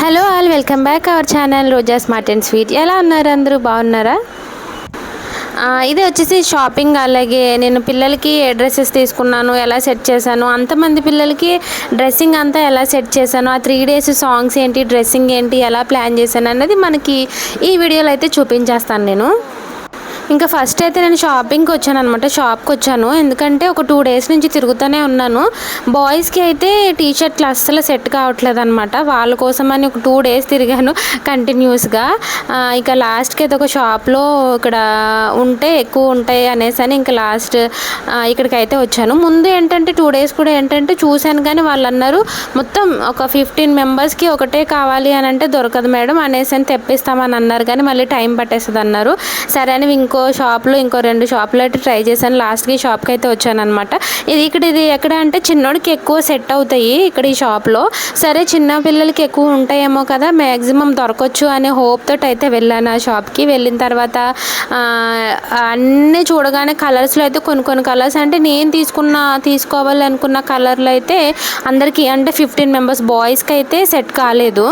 Hello all welcome back our channel Roja smart and sweet ఎలా ఉన్నారు అందరూ? బాగున్నారా? ఇది వచ్చేసి షాపింగ్ అలాగే. నేను పిల్లలకి డ్రెస్సెస్ తీసుకున్నాను ఎలా సెట్ చేశాను అంతమంది పిల్లలకి డ్రెస్సింగ్ అంతా ఎలా సెట్ చేశాను ఆ త్రీ డేస్ సాంగ్స్ ఏంటి డ్రెస్సింగ్ ఏంటి ఎలా ప్లాన్ చేశాను అన్నది మనకి ఈ వీడియోలో అయితే చూపించేస్తాను నేను. ఇంకా ఫస్ట్ అయితే నేను షాపింగ్కి వచ్చాను అనమాట షాప్కి వచ్చాను. ఎందుకంటే ఒక టూ డేస్ నుంచి తిరుగుతూనే ఉన్నాను. బాయ్స్కి అయితే టీ షర్ట్లు అస్సలు సెట్ కావట్లేదు అనమాట వాళ్ళ కోసం అని ఒక టూ డేస్ తిరిగాను కంటిన్యూస్గా ఇక లాస్ట్కి అయితే ఒక షాప్లో ఇక్కడ ఉంటే ఎక్కువ ఉంటాయి అనేసి అని ఇంకా లాస్ట్ ఇక్కడికైతే వచ్చాను. ముందు ఏంటంటే టూ డేస్ కూడా ఏంటంటే చూశాను కానీ వాళ్ళు అన్నారు మొత్తం ఒక ఫిఫ్టీన్ మెంబర్స్కి ఒకటే కావాలి అని అంటే దొరకదు మేడం. అనేసి అని తెప్పిస్తామని అన్నారు కానీ మళ్ళీ టైం పట్టేస్తుంది అన్నారు సరే అని ఇంకో షాప్లో ఇంకో రెండు షాపులు అయితే ట్రై చేశాను. లాస్ట్కి షాప్కి అయితే వచ్చాను అనమాట ఇది ఇక్కడ ఇది ఎక్కడ అంటే చిన్నోడికి ఎక్కువ సెట్ అవుతాయి ఇక్కడ ఈ షాప్లో. సరే చిన్న పిల్లలకి ఎక్కువ ఉంటాయేమో కదా మ్యాక్సిమం దొరకవచ్చు అనే హోప్ అయితే వెళ్ళాను ఆ షాప్కి. వెళ్ళిన తర్వాత అన్నీ చూడగానే కలర్స్లో అయితే కొన్ని కొన్ని కలర్స్ అంటే నేను తీసుకున్న తీసుకోవాలి అనుకున్న కలర్లు అయితే అందరికీ అంటే ఫిఫ్టీన్ మెంబర్స్ బాయ్స్కి అయితే సెట్ కాలేదు.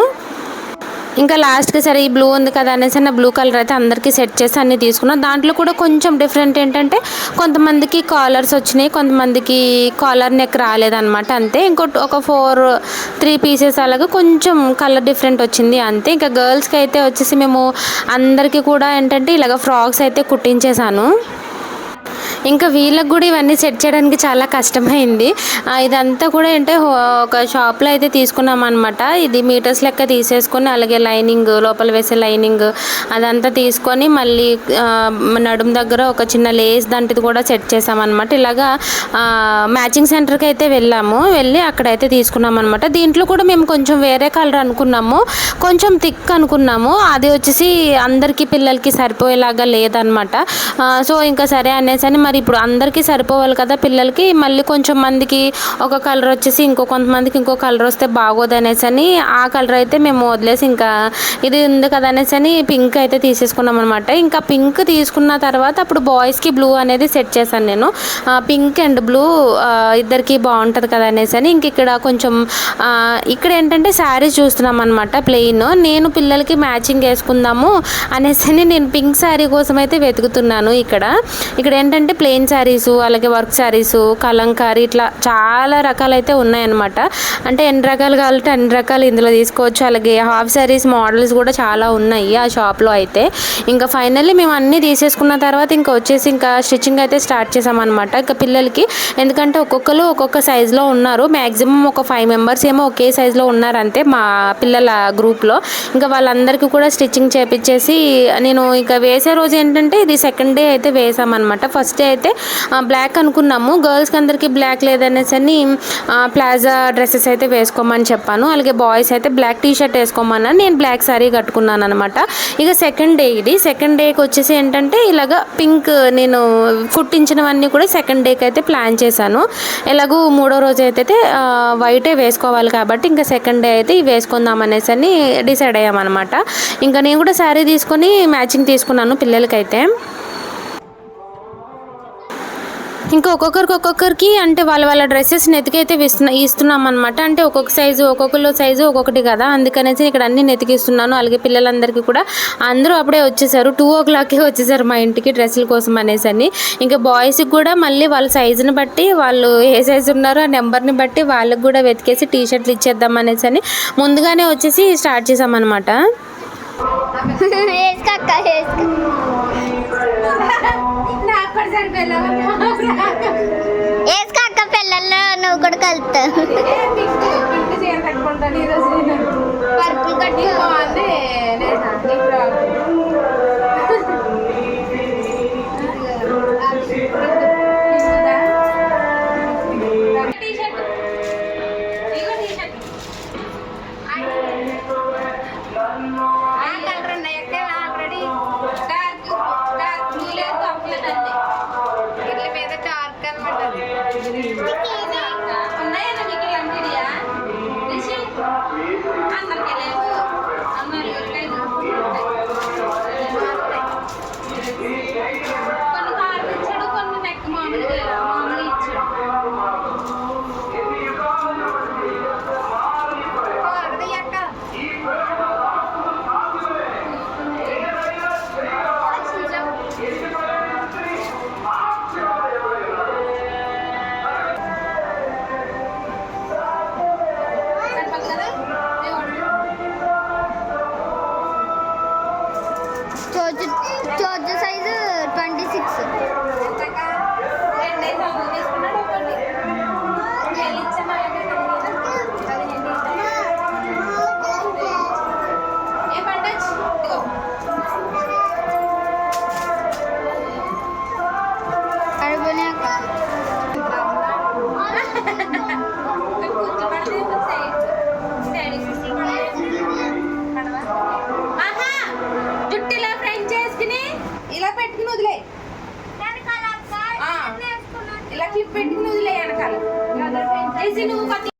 ఇంకా లాస్ట్కి సరే ఈ బ్లూ ఉంది కదా అనేసి నా బ్లూ కలర్ అయితే అందరికీ సెట్ చేసి అన్ని తీసుకున్నాను దాంట్లో కూడా కొంచెం డిఫరెంట్ ఏంటంటే కొంతమందికి కాలర్స్ వచ్చినాయి కొంతమందికి కాలర్ నెక్ రాలేదన్నమాట అంతే. ఇంకోటి ఒక ఫోర్ త్రీ పీసెస్ అలాగే కొంచెం కలర్ డిఫరెంట్ వచ్చింది అంతే. ఇంకా గర్ల్స్కి అయితే వచ్చేసి మేము అందరికీ కూడా ఏంటంటే ఇలాగ ఫ్రాక్స్ అయితే కుట్టించేశాను ఇంకా వీళ్ళకి కూడా ఇవన్నీ సెట్ చేయడానికి చాలా కష్టమైంది. ఇదంతా కూడా అంటే ఒక షాప్లో అయితే తీసుకున్నాం అనమాట ఇది మీటర్స్ లెక్క తీసేసుకొని అలాగే లైనింగ్ లోపల వేసే లైనింగ్ అదంతా తీసుకొని మళ్ళీ నడుము దగ్గర ఒక చిన్న లేస్ దాంటిది కూడా సెట్ చేసామన్నమాట ఇలాగా మ్యాచింగ్ సెంటర్కి అయితే వెళ్ళాము. వెళ్ళి అక్కడైతే తీసుకున్నాం అనమాట దీంట్లో కూడా మేము కొంచెం వేరే కలర్ అనుకున్నాము. కొంచెం థిక్ అనుకున్నాము. అది వచ్చేసి అందరికీ పిల్లలకి సరిపోయేలాగా లేదనమాట సో ఇంకా సరే అనేసి అని మరి ఇప్పుడు అందరికీ సరిపోవాలి కదా పిల్లలకి. మళ్ళీ కొంచెం మందికి ఒక కలర్ వచ్చేసి ఇంకో కొంతమందికి ఇంకో కలర్ వస్తే బాగోదు అనేసి అని ఆ కలర్ అయితే మేము వదిలేసి ఇంకా ఇది ఉంది కదా అనేసి అని పింక్ అయితే తీసేసుకున్నాం అనమాట ఇంకా పింక్ తీసుకున్న తర్వాత అప్పుడు బాయ్స్కి బ్లూ అనేది సెట్ చేశాను నేను. పింక్ అండ్ బ్లూ ఇద్దరికి బాగుంటుంది కదా అనేసి అని ఇంక ఇక్కడ కొంచెం ఇక్కడ ఏంటంటే శారీస్ చూస్తున్నాం అనమాట ప్లెయిన్. నేను పిల్లలకి మ్యాచింగ్ వేసుకుందాము అనేసి అని నేను పింక్ శారీ కోసం అయితే వెతుకుతున్నాను ఇక్కడ. ఇక్కడ ఏంటంటే ప్లెయిన్ శారీస్ అలాగే వర్క్ శారీస్ కలంకారీ ఇట్లా చాలా రకాలైతే ఉన్నాయన్నమాట. అంటే ఎన్ని రకాలు కావాలంటే అన్ని రకాలు ఇందులో తీసుకోవచ్చు. అలాగే హాఫ్ శారీస్ మోడల్స్ కూడా చాలా ఉన్నాయి ఆ షాప్లో అయితే. ఇంకా ఫైనల్లీ మేము అన్నీ తీసేసుకున్న తర్వాత ఇంకా వచ్చేసి ఇంకా స్టిచ్చింగ్ అయితే స్టార్ట్ చేసామన్నమాట. ఇంకా పిల్లలకి ఎందుకంటే ఒక్కొక్కరు ఒక్కొక్క సైజులో ఉన్నారు. మ్యాక్సిమం ఒక ఫైవ్ మెంబర్స్ ఏమో ఒకే సైజులో ఉన్నారు అంతే మా పిల్లల గ్రూప్లో ఇంకా వాళ్ళందరికీ కూడా స్టిచ్చింగ్ చేపించేసి నేను ఇంకా వేసే రోజు ఏంటంటే ఇది సెకండ్ డే అయితే వేసామన్నమాట. ఫస్ట్ డే అయితే బ్లాక్ అనుకున్నాము. గర్ల్స్కి అందరికీ బ్లాక్ లేదనేసి అని ప్లాజా డ్రెస్సెస్ అయితే వేసుకోమని చెప్పాను. అలాగే బాయ్స్ అయితే బ్లాక్ టీ షర్ట్ నేను బ్లాక్ శారీ కట్టుకున్నాను అనమాట ఇక సెకండ్ డే ఇది. సెకండ్ డేకి వచ్చేసి ఏంటంటే ఇలాగ పింక్ నేను కుట్టించినవన్నీ కూడా సెకండ్ డేకి అయితే ప్లాన్ చేశాను. ఎలాగూ మూడో రోజు అయితే వైటే వేసుకోవాలి కాబట్టి ఇంకా సెకండ్ డే అయితే ఇవి వేసుకుందాం అనేసి అని డిసైడ్ అయ్యామన్నమాట. ఇంకా నేను కూడా శారీ తీసుకొని మ్యాచింగ్ తీసుకున్నాను పిల్లలకైతే. ఇంకా ఒక్కొక్కరికి ఒక్కొక్కరికి అంటే వాళ్ళ వాళ్ళ డ్రెస్సెస్ నెతికైతే ఇస్తున్నా ఇస్తున్నాం అనమాట అంటే ఒక్కొక్క సైజు ఒక్కొక్కరు సైజు ఒక్కొక్కటి కదా. అందుకనేసి ఇక్కడ అన్ని నెతికిస్తున్నాను. అలాగే పిల్లలందరికీ కూడా అందరూ అప్పుడే వచ్చేసారు. టూ ఓ క్లాక్కి వచ్చేసారు మా ఇంటికి డ్రెస్సుల కోసం అనేసి అని. ఇంకా బాయ్స్కి కూడా మళ్ళీ వాళ్ళ సైజుని బట్టి వాళ్ళు ఏ సైజు ఉన్నారో ఆ నెంబర్ని బట్టి వాళ్ళకి కూడా వెతికేసి టీ షర్ట్లు ఇచ్చేద్దాం అనేసి అని ముందుగానే వచ్చేసి స్టార్ట్ చేసామన్నమాట వేసుకో అక్క పిల్లల్లో నువ్వు కూడా కలుపుతావు పరుపులు కట్టుకోవాలి 就就就 క్లిప్ పెట్టి నువ్వు వెనకాల నువ్వు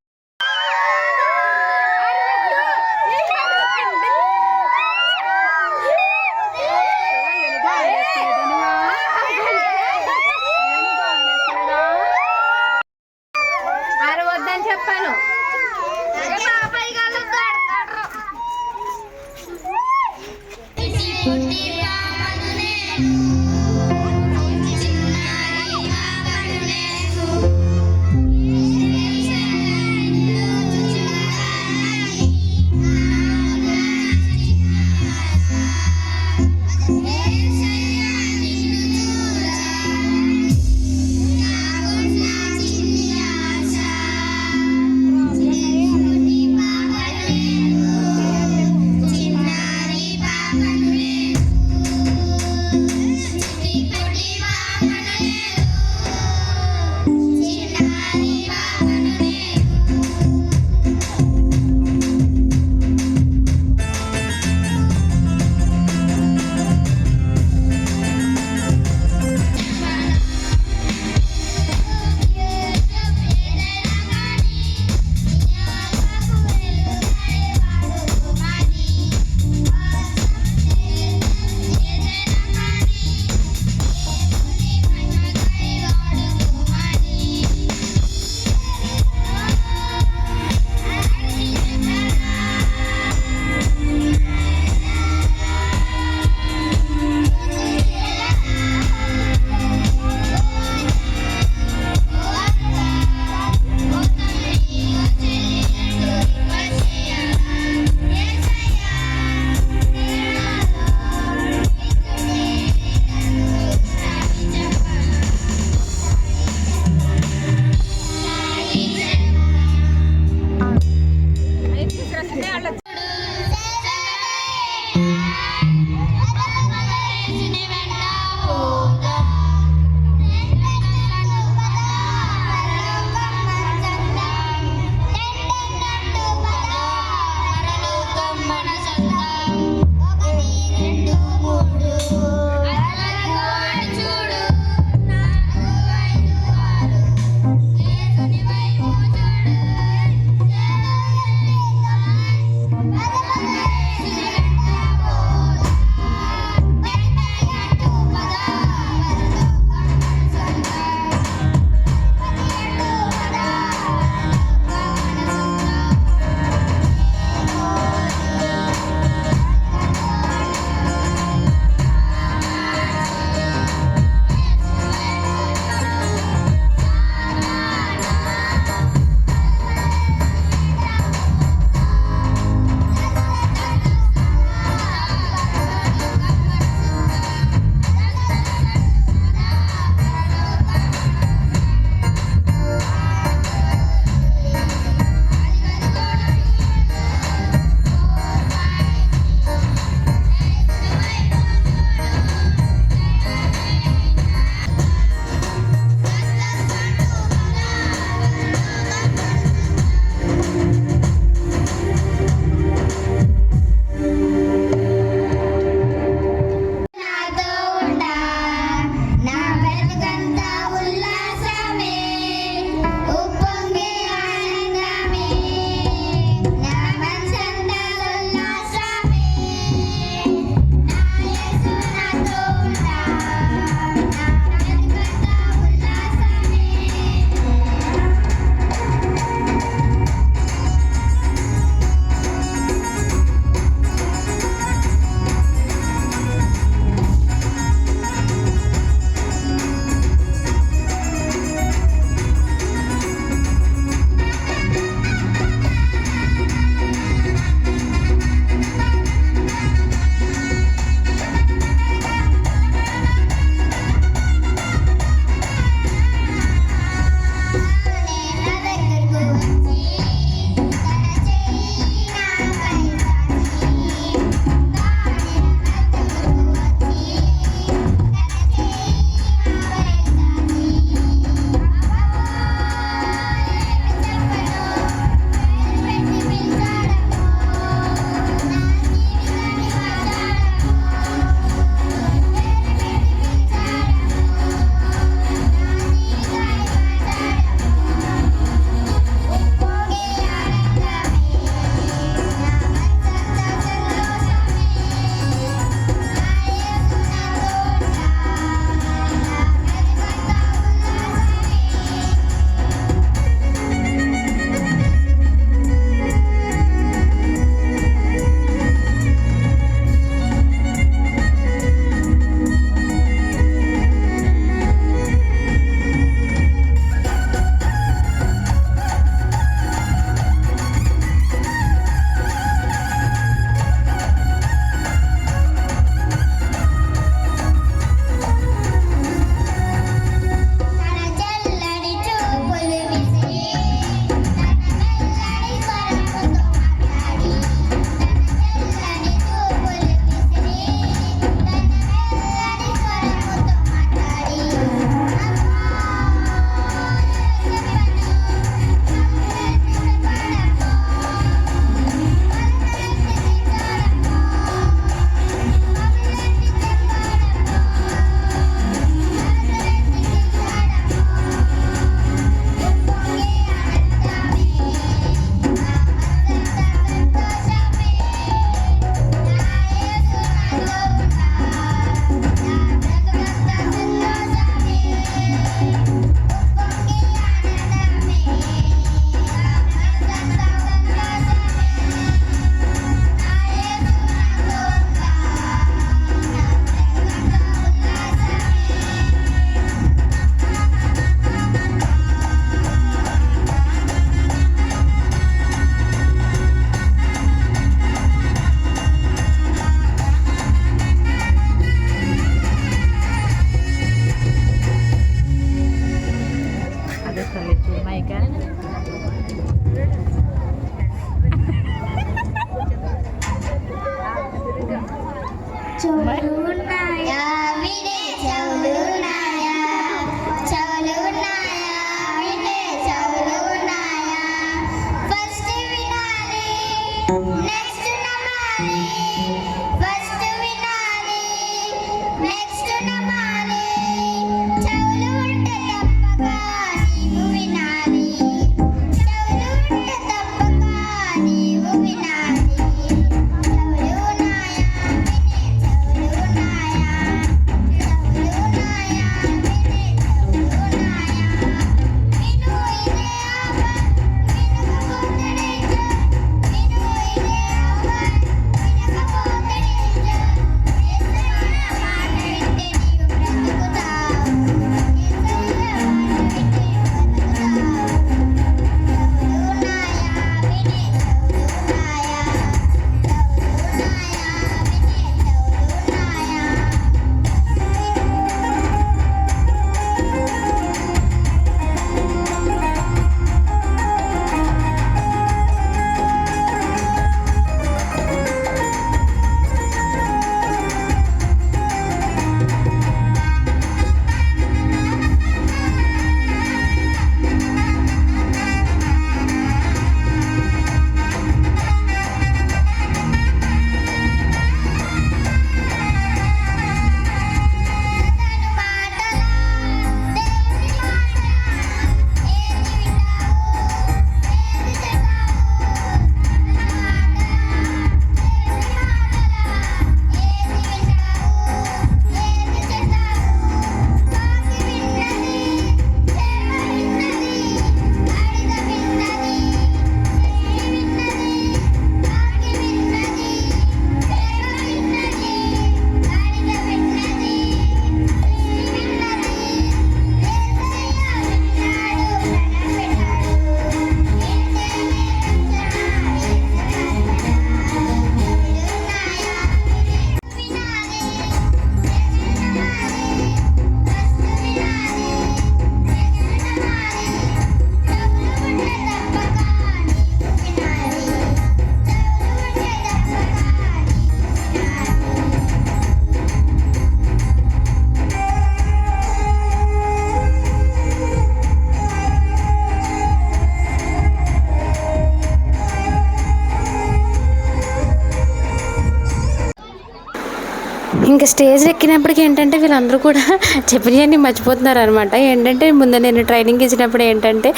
ఇంకా స్టేజ్ ఎక్కినప్పటికి ఏంటంటే వీళ్ళందరూ కూడా చెప్పినవన్నీ మర్చిపోతున్నారు అనమాట ఏంటంటే ముందు నేను ట్రైనింగ్ ఇచ్చినప్పుడు ఏంటంటే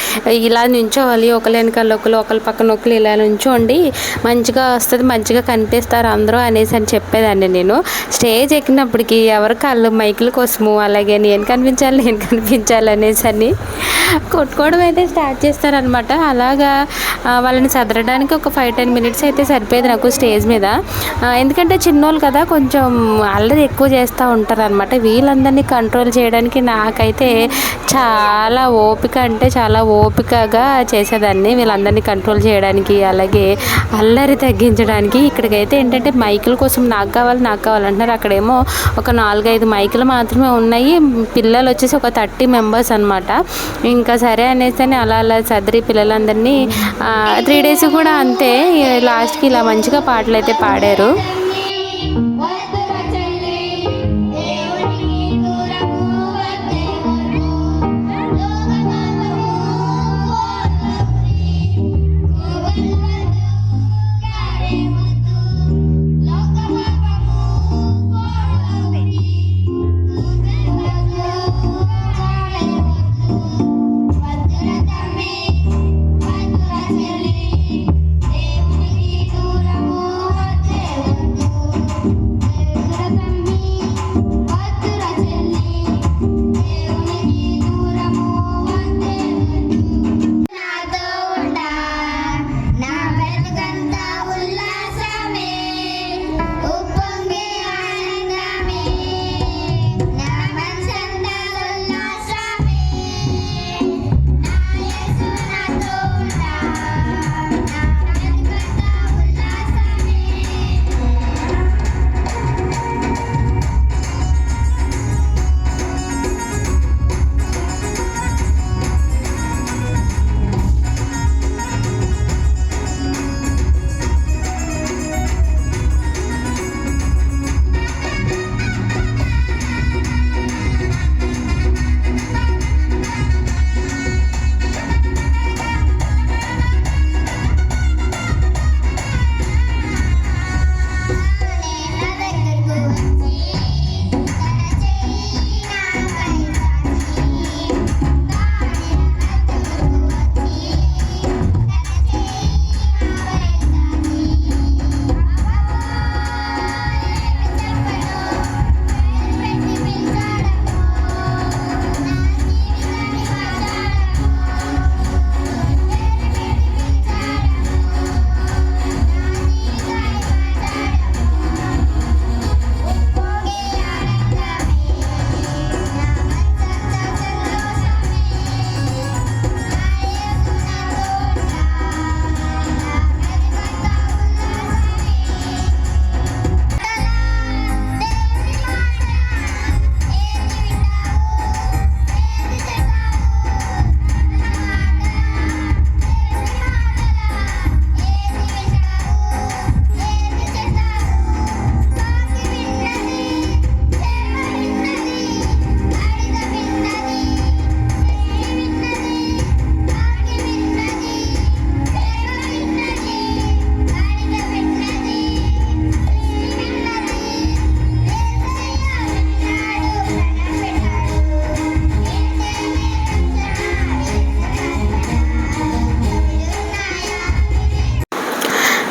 ఇలా నించోవాలి ఒకరి వెనకాల ఒకరు ఒకరి పక్కన ఒకరు ఇలా నించోండి మంచిగా వస్తుంది మంచిగా కనిపిస్తారు అందరూ అనేసి అని చెప్పేదాన్ని నేను. స్టేజ్ ఎక్కినప్పటికి ఎవరి కాళ్ళు మైకుల కోసము అలాగే నేను కనిపించాలి నేను కనిపించాలి అనేసి అని కొట్టుకోవడం అయితే స్టార్ట్ చేస్తారనమాట అలాగా వాళ్ళని సదరడానికి ఒక ఫైవ్ టెన్ మినిట్స్ అయితే సరిపోయేది నాకు స్టేజ్ మీద. ఎందుకంటే చిన్నోళ్ళు కదా కొంచెం అల్లరి ఎక్కువ చేస్తూ ఉంటారు అనమాట వీళ్ళందరినీ కంట్రోల్ చేయడానికి నాకైతే చాలా ఓపిక అంటే చాలా ఓపికగా చేసేదాన్ని. వీళ్ళందరినీ కంట్రోల్ చేయడానికి అలాగే అల్లరి తగ్గించడానికి ఇక్కడికైతే ఏంటంటే మైకుల కోసం నాకు కావాలి నాకు కావాలంటున్నారు అక్కడేమో ఒక నాలుగైదు మైకులు మాత్రమే ఉన్నాయి. పిల్లలు వచ్చేసి ఒక థర్టీ మెంబర్స్ అనమాట ఇంకా సరే అనేసి అని అలా అలా చదిరి పిల్లలందరినీ త్రీ డేస్ కూడా అంతే. లాస్ట్కి ఇలా మంచిగా పాటలు అయితే పాడారు.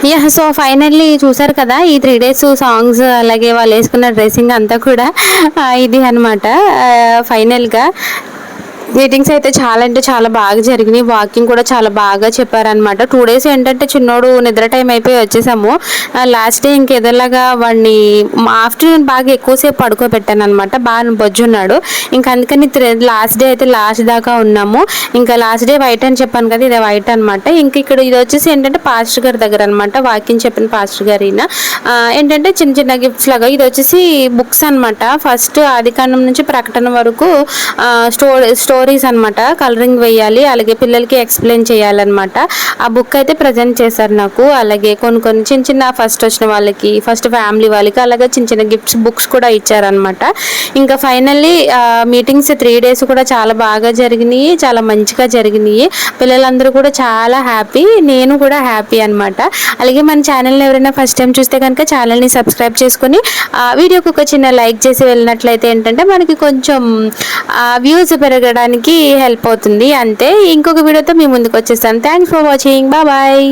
యా సో ఫైనల్లీ చూసారు కదా ఈ త్రీ డేస్ సాంగ్స్ అలాగే వాళ్ళు వేసుకున్న డ్రెస్సింగ్ అంతా కూడా ఇది అనమాట ఫైనల్గా మీటింగ్స్ అయితే చాలా అంటే చాలా బాగా జరిగినాయి. వాకింగ్ కూడా చాలా బాగా చెప్పారనమాట టూ డేస్ ఏంటంటే చిన్నోడు నిద్ర టైం అయిపోయి వచ్చేసాము. లాస్ట్ డే ఇంకేదోలాగా వాడిని ఆఫ్టర్నూన్ బాగా ఎక్కువసేపు పడుకోబెట్టాను అనమాట బాగా బొజ్జున్నాడు ఇంకా అందుకని లాస్ట్ డే అయితే లాస్ట్ దాకా ఉన్నాము. ఇంకా లాస్ట్ డే వైట్ అని చెప్పాను కదా ఇది వైట్ అనమాట ఇంకా ఇక్కడ ఇది వచ్చేసి ఏంటంటే పాస్టర్ గారి దగ్గర అనమాట వాకింగ్ చెప్పిన పాస్టర్ గారి ఏంటంటే చిన్న చిన్న గిఫ్ట్స్ లాగా. ఇది వచ్చేసి బుక్స్ అనమాట ఫస్ట్ ఆదికాండం నుంచి ప్రకటన వరకు స్టోరీ స్టోరీస్ అనమాట కలరింగ్ వేయాలి అలాగే పిల్లలకి ఎక్స్ప్లెయిన్ చేయాలన్నమాట. ఆ బుక్ అయితే ప్రజెంట్ చేశారు నాకు. అలాగే కొన్ని కొన్ని చిన్న చిన్న ఫస్ట్ వచ్చిన వాళ్ళకి ఫస్ట్ ఫ్యామిలీ వాళ్ళకి అలాగే చిన్న చిన్న గిఫ్ట్స్ బుక్స్ కూడా ఇచ్చారనమాట ఇంకా ఫైనల్లీ మీటింగ్స్ త్రీ డేస్ కూడా చాలా బాగా జరిగినాయి చాలా మంచిగా జరిగినాయి. పిల్లలందరూ కూడా చాలా హ్యాపీ నేను కూడా హ్యాపీ అనమాట అలాగే మన ఛానల్ని ఎవరైనా ఫస్ట్ టైం చూస్తే కనుక ఛానల్ని సబ్స్క్రైబ్ చేసుకొని వీడియోకి ఒక చిన్న లైక్ చేసి వెళ్ళినట్లయితే ఏంటంటే మనకి కొంచెం వ్యూస్ పెరగడానికి పెరగడానికి హెల్ప్ అవుతుంది. అంతే ఇంకొక వీడియోతో మీ ముందుకు వచ్చేస్తాను థ్యాంక్స్ ఫర్ వాచింగ్ బాయ్